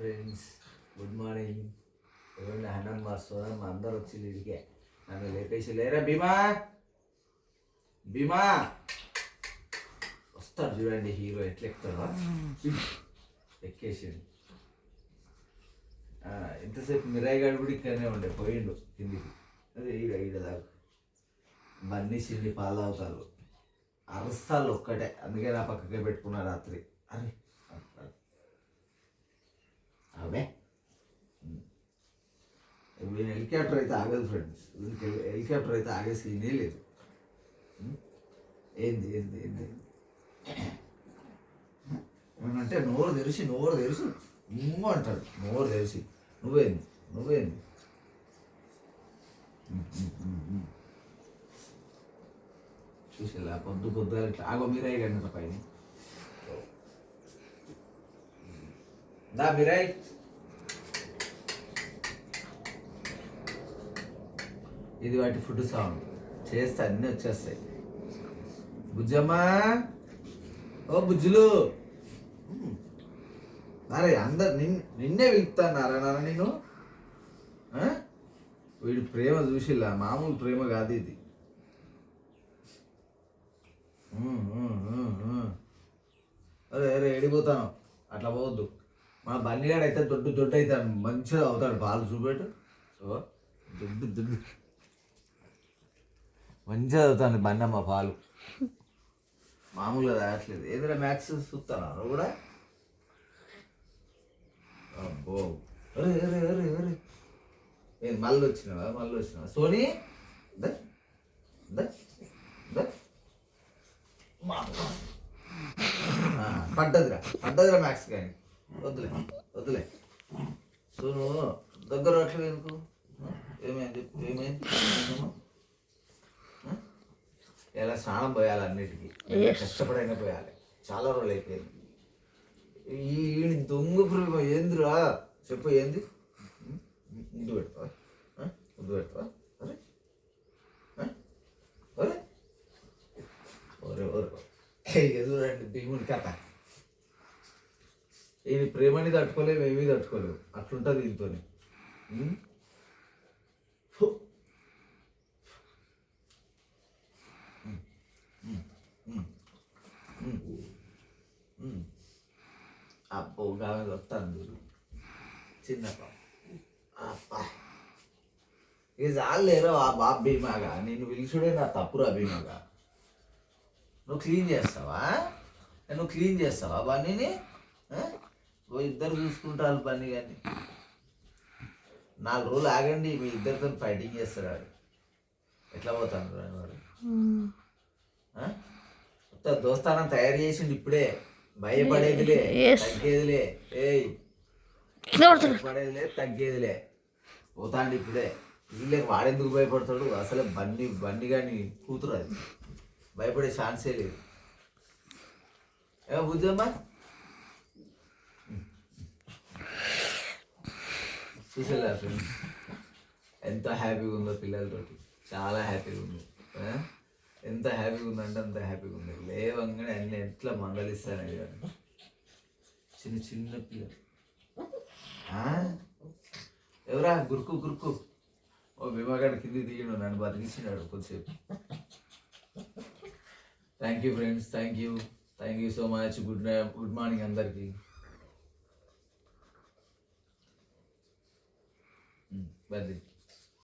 Friends good morning ఎవరి అన్నం వస్తున్నా మా అందరు వచ్చి ఇదికే. నన్ను లేపేసి లేరా భీమా? భీమా? వస్తాడు చూడండి హీరో ఎట్లా ఎక్కుతాడో. ఎక్కేసాడు. ఎంతసేపు మిరాయిగాడు కూడా ఇక్కడనే ఉండే పోయిండు కిందికి. అదే ఈడ ఈడ దాకా. బన్నీ సిల్లి పాలు తాగుతారు అరస్తాలు ఒక్కటే. అందుకే నా పక్కకే పెట్టుకున్నా రాత్రి. అరే మాత్రమే వీళ్ళ హెలికాప్టర్ అయితే ఆగదు ఫ్రెండ్స్. వీళ్ళకి హెలికాప్టర్ అయితే ఆగే సీనే లేదు. ఏంది ఏంది ఏంది? ఏమంటే నోరు తెరిచి నోరు తెరిచి ఇంకో అంటాడు. నోరు తెరిచి. నువ్వేంది నువ్వేంది? చూసేలా పొద్దు పొద్దు పొద్దు ఇట్లా ఆగో మీరాయి గంట పైన. దా మీరాయి. ఇది వాటి ఫుడ్ సాంగ్ చేస్తే అన్నీ వచ్చేస్తాయి. బుజ్జమ్మా ఓ బుజ్జులు. అరే అందరు నిన్ నిన్నే పిలుస్తానారా నాన్న? నేను వీడు ప్రేమ చూసిల్లా మామూలు ప్రేమ కాదు ఇది. అరే అరే ఎడిపోతాను అట్లా పోవద్దు. మా బన్నిగాడు అయితే దొడ్డు దొడ్డు అవుతాడు మంచిగా అవుతాడు పాలు చూపెట్టు. సో దొడ్డు దొడ్డు. మంచిగా చదువుతాను బన్నమ్మ పాలు. మామూలుగా రాయట్లేదు. ఏదైనా మ్యాథ్స్ చూస్తాను? కూడా? అబ్బో. అరే అరే అరే అరే ఏం మళ్ళీ వచ్చినావా? మళ్ళీ వచ్చినావా? సోనీ? ద. మా పడ్డదిరా. పడ్డదిరా మ్యాథ్స్ కానీ. వద్దులే. వద్దులే. సోను దగ్గర రావట్లేదు ఎందుకు? ఏమైంది? ఏమైంది? ఇలా స్నానం పోయాలి అన్నిటికీ? కష్టపడైనా పోయాలి. చాలా రోజులు అయిపోయింది. ఈ ఈయన దొంగ ప్రేమ ఏందిరా? చెప్పు ఏంది? ఉం? ముందు పెడతావా? ఆ? ముందు పెడతావా? అరే? అరే. ఒరే ఒరే చూడండి భీముని కథ. ఈయన ప్రేమని తట్టుకోలేము ఏమీ తట్టుకోలేము అట్లుంటుంది దీంతో అబ్బో గామె వస్తాను చూడు. చిన్న పాప అబ్బా ఇది చాలేరో ఆ బాబు భీమాగా? నేను పిలుచుడే నా తప్పురా భీమాగా? నువ్వు క్లీన్ చేస్తావా? నువ్వు క్లీన్ చేస్తావా బన్నీని ఇద్దరు చూసుకుంటారు బన్నీ కానీ నాలుగు రోజులు ఆగండి మీ ఇద్దరితో ఫైటింగ్ చేస్తారు వాడు. ఎట్లా పోతాను వాడు? మొత్తం దోస్తానం తయారు చేసిండు ఇప్పుడే? భయపడేదిలే. తగ్గేదిలే. ఏయ్. భయపడేదిలే తగ్గేదిలే. పోతాండి ఇప్పుడే. వీళ్ళే వాడెందుకు భయపడతాడు? అసలే బండి బండి కానీ కూతురు అది. భయపడే ఛాన్సే లేదు. ఏ బుజ్జమ్మా? చూసేలా ఫ్రెండ్స్. ఎంత హ్యాపీగా ఉందో పిల్లలతోటి. చాలా హ్యాపీగా ఉంది. ఆ? ఎంత హ్యాపీగా ఉందంటే అంత హ్యాపీగా ఉంది. లేవంగానే అన్ని ఎట్లా మందలిస్తాను కానీ చిన్న చిన్న పిల్లలు. ఆ? ఎవరా? గురుకు గురుకు. ఓ భీమాగాడు కింది దిగిండు నన్ను బతికించినాడు కొద్దిసేపు. Thank you friends thank you thank you so much good good morning అందరికి. బతి